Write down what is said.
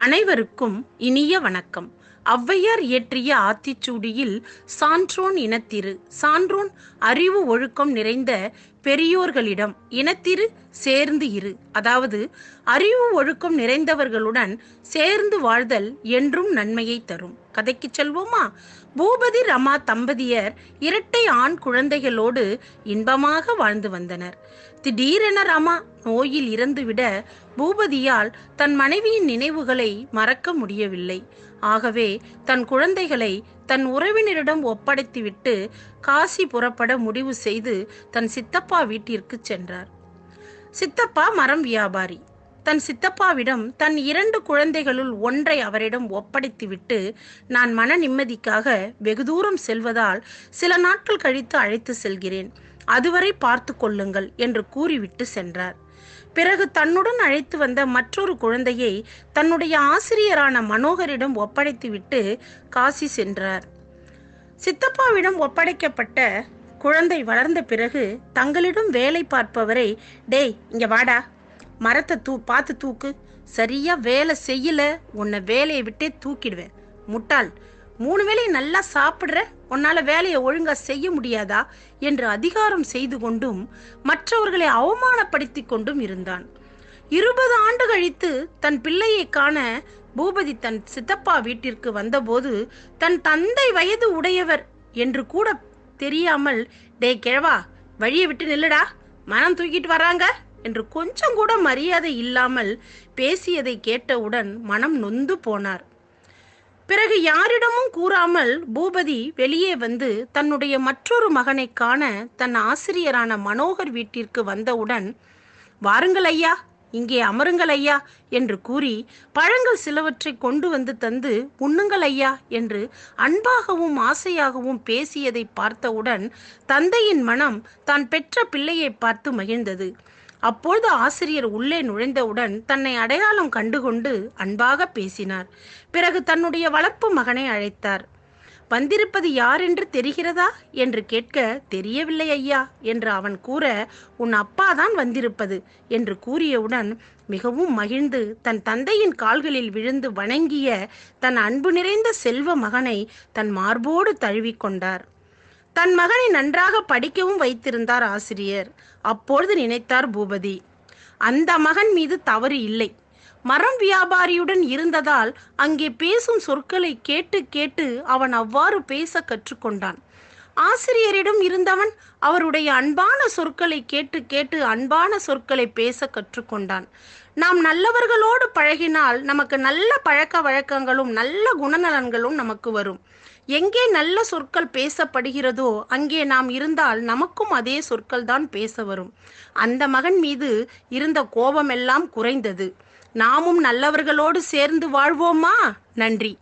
அனைவருக்கும் இனிய வணக்கம். ஔவையார் இயற்றிய ஆத்திச்சூடியில் சான்றோன் இனத்திரு. சான்றோன் அறிவு ஒழுக்கம் நிறைந்த பெரியோர்களிடம் இனத்திரு சேர்ந்து இரு. அதாவது அறிவு ஒழுக்கம் நிறைந்தவர்களுடன் சேர்ந்து வாழ்தல் என்றும் நன்மையை தரும். கதைக்கு செல்வோமா? பூபதி ரமா தம்பதியர் இரட்டை ஆண் குழந்தைகளோடு இன்பமாக வாழ்ந்து வந்தனர். திடீரென ரமா நோயில் இறந்துவிட பூபதியால் தன் மனைவியின் நினைவுகளை மறக்க முடியவில்லை. ஆகவே தன் குழந்தைகளை தன் உறவினரிடம் ஒப்படைத்துவிட்டு காசி புறப்பட முடிவு செய்து தன் சித்தப்பா வீட்டிற்கு சென்றார். சித்தப்பா மரம் வியாபாரி. தன் சித்தப்பாவிடம் தன் இரண்டு குழந்தைகளுள் ஒன்றை அவரிடம் ஒப்படைத்துவிட்டு நான் மன நிம்மதிக்காக வெகு தூரம் செல்வதால் சில நாட்கள் கழித்து அழைத்து செல்கிறேன். அதுவரை பார்த்து கொள்ளுங்கள் என்று கூறிவிட்டு சென்றார். பிறகு தன்னுடன் அழைத்து வந்த மற்றொரு குழந்தையை தன்னுடைய ஆசிரியரான மனோகரிடம் ஒப்படைத்துவிட்டு காசி சென்றார். சித்தப்பாவிடம் ஒப்படைக்கப்பட்ட குழந்தை வளர்ந்த பிறகு தங்களிடம் வேலை பார்ப்பவரை டேய் இங்க வாடா. மரத்தை தூ பார்த்து தூக்கு. சரியா வேலை செய்யல. உன்னை வேலையை விட்டே தூக்கிடுவேன். முட்டாள். மூணு வேளையும் நல்லா சாப்பிடுற. உன்னால வேலையை ஒழுங்கா செய்ய முடியாதா என்று அதிகாரம் செய்து கொண்டும் மற்றவர்களை அவமானப்படுத்தி கொண்டும் இருந்தான். இருபது ஆண்டு கழித்து தன் பிள்ளையை காண பூபதி தன் சித்தப்பா வீட்டிற்கு வந்தபோது தன் தந்தை வயது உடையவர் என்று கூட தெரியாமல் டே கிழவா வழியை விட்டு நில்லுடா மனம் தூக்கிட்டு வராங்க என்று கொஞ்சம் கூட மரியாதை இல்லாமல் பேசியதை கேட்டவுடன் மனம் நொந்து போனார். பிறகு யாரிடமும் கூறாமல் பூபதி வெளியே வந்து தன்னுடைய மற்றொரு மகனை காண தன் ஆசிரியரான மனோகர் வீட்டிற்கு வந்தவுடன் வாருங்கள் ஐயா இங்கே அமருங்கள் ஐயா என்று கூறி பழங்கள் சிலவற்றை கொண்டு வந்து தந்து உண்ணுங்கள் ஐயா என்று அன்பாகவும் ஆசையாகவும் பேசியதை பார்த்தவுடன் தந்தையின் மனம் தான் பெற்ற பிள்ளையை பார்த்து மகிழ்ந்தது. அப்பொழுது ஆசிரியர் உள்ளே நுழைந்தவுடன் தன்னை அடையாளம் கண்டுகொண்டு அன்பாக பேசினார். பிறகு தன்னுடைய வளர்ப்பு மகனை அழைத்தார். வந்திருப்பது யார் என்று தெரிகிறதா? என்று கேட்க தெரியவில்லை ஐயா என்று அவன் கூற உன் அப்பா தான் வந்திருப்பது என்று கூறியவுடன் மிகவும் மகிழ்ந்து தன் தந்தையின் கால்களில் விழுந்து வணங்கிய தன் அன்பு நிறைந்த செல்வ மகனை தன் மார்போடு தழுவிக்கொண்டார். தன் மகனை நன்றாக படிக்கவும் வைத்திருந்தார் ஆசிரியர். அப்பொழுது நினைத்தார் பூபதி அந்த மகன் மீது தவறு இல்லை. மரம் வியாபாரியுடன் இருந்ததால் அங்கே பேசும் சொற்களை கேட்டு கேட்டு அவன் அவ்வாறு பேச கற்றுக்கொண்டான். ஆசிரியரிடம் இருந்தவன் அவருடைய அன்பான சொற்களை கேட்டு கேட்டு அன்பான சொற்களை பேச கற்றுக்கொண்டான். நாம் நல்லவர்களோடு பழகினால் நமக்கு நல்ல பழக்க வழக்கங்களும் நல்ல குணநலன்களும் நமக்கு வரும். எங்கே நல்ல சொற்கள் பேசப்படுகிறதோ அங்கே நாம் இருந்தால் நமக்கும் அதே சொற்கள் தான் பேச வரும். அந்த மகன் மீது இருந்த கோபமெல்லாம் குறைந்தது. நாமும் நல்லவர்களோடு சேர்ந்து வாழ்வோமா? நன்றி.